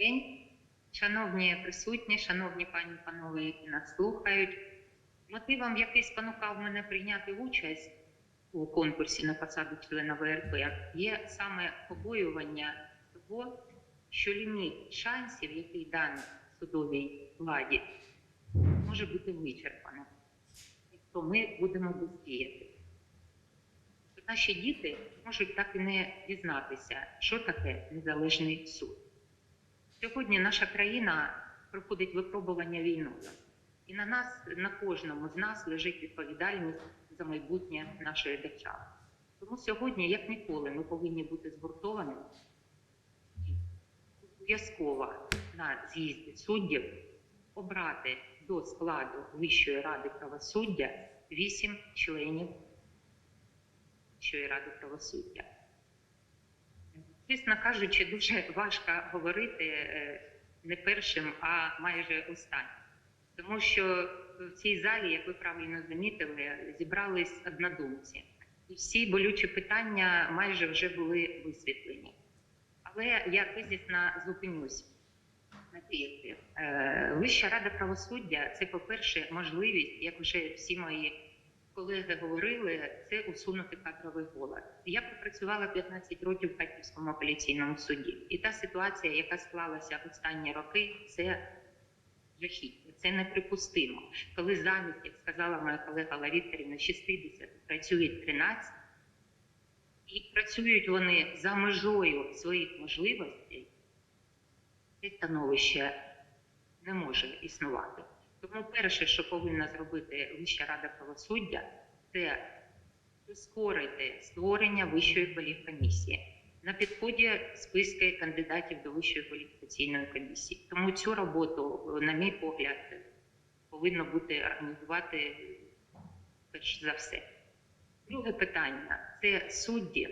день. Шановні присутні, шановні пані панове, які нас слухають. Мотивом, який спонукав мене прийняти участь у конкурсі на посаду члена ВРП, є саме побоювання того, що ліміт шансів, який даний судовій владі, може бути вичерпано, якщо ми будемо бездіяти. Наші діти можуть так і не дізнатися, що таке незалежний суд. Сьогодні наша країна проходить випробування війною, і на нас, на кожному з нас лежить відповідальність за майбутнє нашої держави. Тому сьогодні, як ніколи, ми повинні бути згуртованими і обов'язково на з'їзді суддів обрати до складу Вищої ради правосуддя вісім членів Вищої ради правосуддя. Чесно кажучи, дуже важко говорити е, не першим, а майже останнім. Тому що в цій залі, як ви правильно замітили, зібрались однодумці. І всі болючі питання майже вже були висвітлені. Але я тезісно зупинюсь на тезі. Е, Вища рада правосуддя це, по-перше, можливість, як вже всі мої колеги говорили, це усунути кадровий голод. Я пропрацювала 15 років в Харківському апеляційному суді, і та ситуація, яка склалася в останні роки, це жахіття, це неприпустимо. Коли замість, як сказала моя колега Ла Вікторівна, 60 працюють 13, і працюють вони за межою своїх можливостей, це становище не може існувати. Тому перше, що повинна зробити Вища рада правосуддя, це прискорити створення вищої кваліфкомісії. На підході списки кандидатів до вищої кваліфікаційної комісії. Тому цю роботу, на мій погляд, повинно бути організувати перш за все. Друге питання це судді,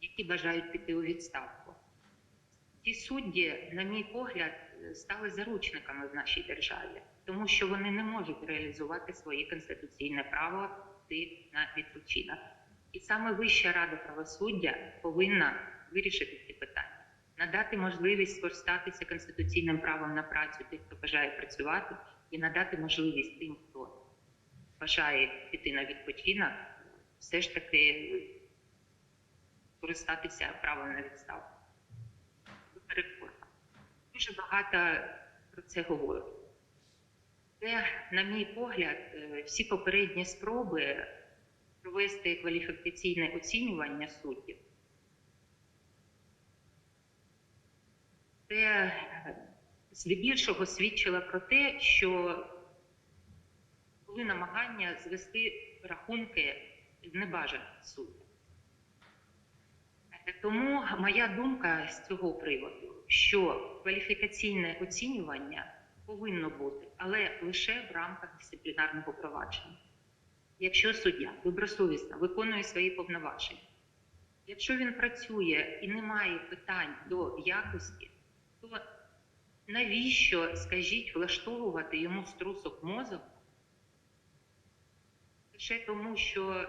які бажають піти у відставку. Ці судді, на мій погляд, стали заручниками в нашій державі, тому що вони не можуть реалізувати своє конституційне право йти на відпочинок. І саме Вища рада правосуддя повинна вирішити ці питання, надати можливість скористатися конституційним правом на працю тих, хто бажає працювати, і надати можливість тим, хто бажає піти на відпочинок, все ж таки скористатися правом на відставку. Дуже багато про це говорять. Це, на мій погляд, е, всі попередні спроби провести кваліфікаційне оцінювання суддів. Це е, здебільшого свідчило про те, що були намагання звести рахунки небажаних суддів. Тому моя думка з цього приводу, що кваліфікаційне оцінювання повинно бути, але лише в рамках дисциплінарного провадження. Якщо суддя добросовісно виконує свої повноваження, якщо він працює і не має питань до якості, то навіщо, скажіть, влаштовувати йому струсок мозок лише тому, що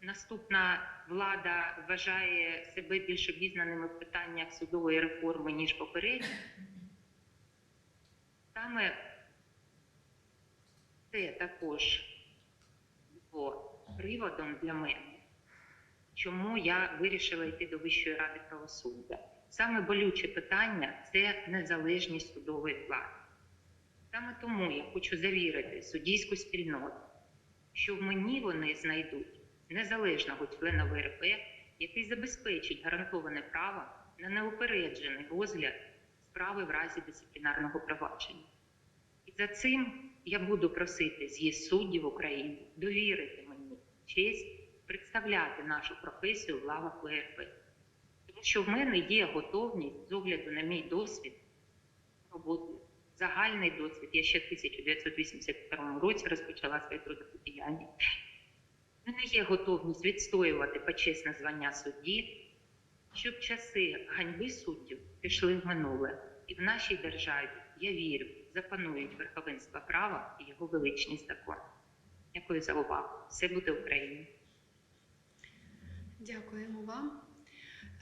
наступна влада вважає себе більш обізнаними в питаннях судової реформи, ніж попередня? Саме це також було приводом для мене, чому я вирішила йти до Вищої ради правосуддя. Саме болюче питання це незалежність судової влади. Саме тому я хочу завірити суддійську спільноту, що в мені вони знайдуть незалежного члена ВРП, який забезпечить гарантоване право на неупереджений розгляд справи в разі дисциплінарного провадження. І за цим я буду просити з'їзд суддів України довірити мені честь представляти нашу професію в лавах ВРП. Тому що в мене є готовність з огляду на мій досвід роботи, загальний досвід. Я ще в 1982 році розпочала своє трудове діяння. В мене є готовність відстоювати почесне звання судді, щоб часи ганьби суддів пішли в минуле. І в нашій державі, я вірю, запанують верховенство права і його величність закон. Дякую за увагу. Все буде Україна. Дякуємо вам.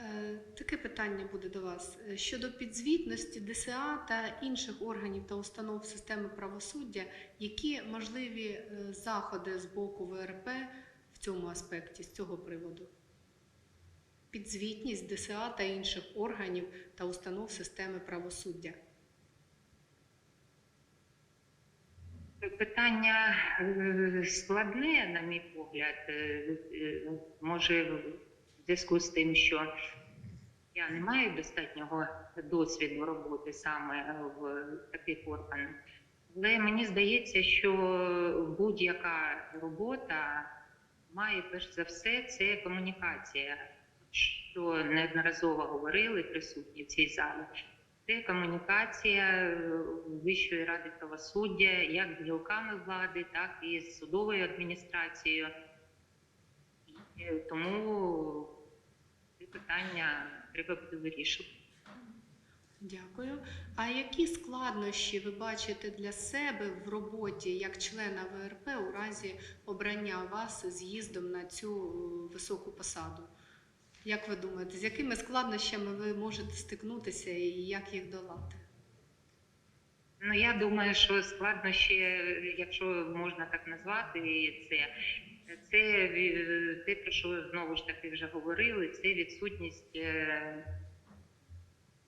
Е, Таке питання буде до вас Е, щодо підзвітності ДСА та інших органів та установ системи правосуддя, які можливі е, заходи з боку ВРП в цьому аспекті з цього приводу? Підзвітність ДСА та інших органів та установ системи правосуддя. Питання е, складне, на мій погляд, Е, е, може в зв'язку з тим, що я не маю достатнього досвіду роботи саме в таких органах. Але мені здається, що будь-яка робота має перш за все це комунікація, що неодноразово говорили присутні в цій залі. Це комунікація е, Вищої ради правосуддя як з гілками влади, так і з судовою адміністрацією. І е, тому це питання треба буде вирішувати. Дякую. А які складнощі ви бачите для себе в роботі як члена ВРП у разі обрання вас з'їздом на цю е, високу посаду? Як ви думаєте, з якими складнощами ви можете стикнутися і як їх долати? Ну я думаю, що складнощі, якщо можна так назвати, це, це е, те, про що знову ж таки вже говорили, це відсутність е,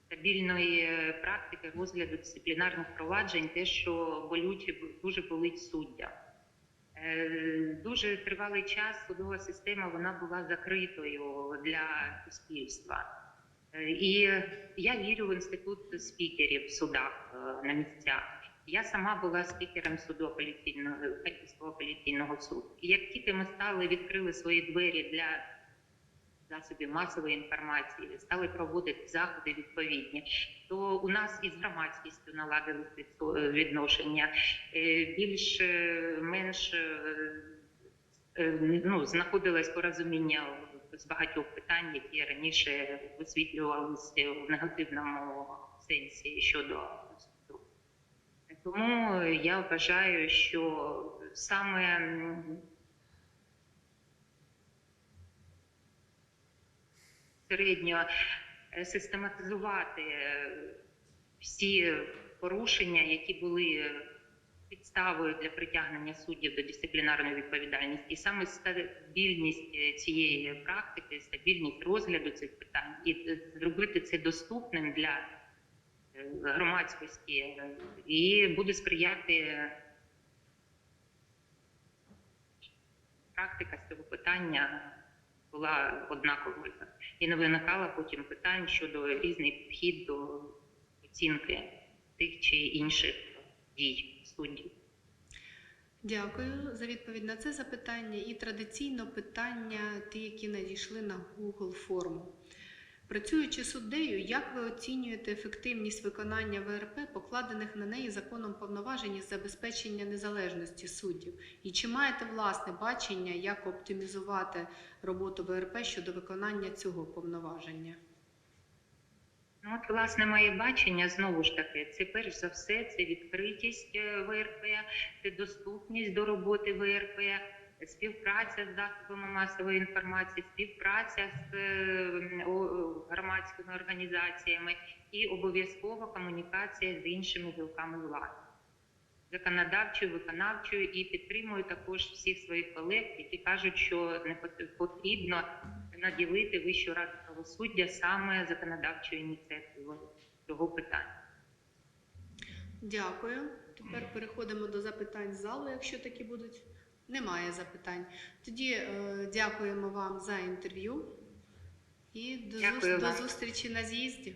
стабільної е, практики розгляду дисциплінарних проваджень, те, що болюче дуже болить суддям. Дуже тривалий час судова система вона була закритою для суспільства. Е, І я вірю в інститут спікерів в судах е, на місцях. Я сама була спікером суду апеляційного апеляційного суду. І як тільки ми стали відкрили свої двері для засобів масової інформації, стали проводити заходи відповідні, то у нас із громадськістю наладились відношення е, більш менш ну, знаходилось порозуміння з багатьох питань, які раніше висвітлювалися в негативному сенсі щодо суду. Тому я вважаю, що саме середньо е, систематизувати е, всі порушення, які були підставою для притягнення суддів до дисциплінарної відповідальності, і саме стабільність е, цієї практики, стабільність розгляду цих питань, і е, зробити це доступним для е, громадськості, і буде сприяти практика з цього питання була однаковою. І не виникало потім питань щодо різний підхід до оцінки тих чи інших дій суддів. Дякую за відповідь на це запитання. І традиційно питання, ті, які надійшли на Google форму. Працюючи суддею, як ви оцінюєте ефективність виконання ВРП, покладених на неї законом повноважень із забезпечення незалежності суддів? І чи маєте власне бачення, як оптимізувати роботу ВРП щодо виконання цього повноваження? Ну, от, власне, моє бачення знову ж таки, це перш за все, це відкритість е, ВРП, це доступність до роботи ВРП, співпраця з засобами масової інформації, співпраця з е, громадськими організаціями і обов'язково комунікація з іншими гілками влади. Законодавчою, виконавчою і підтримую також всіх своїх колег, які кажуть, що не потрібно наділити Вищу раду правосуддя саме законодавчою ініціативою цього питання. Дякую. Тепер переходимо до запитань з залу, якщо такі будуть. Немає запитань. Тоді е, дякуємо вам за інтерв'ю і до, Дякую зус- до зустрічі на з'їзді.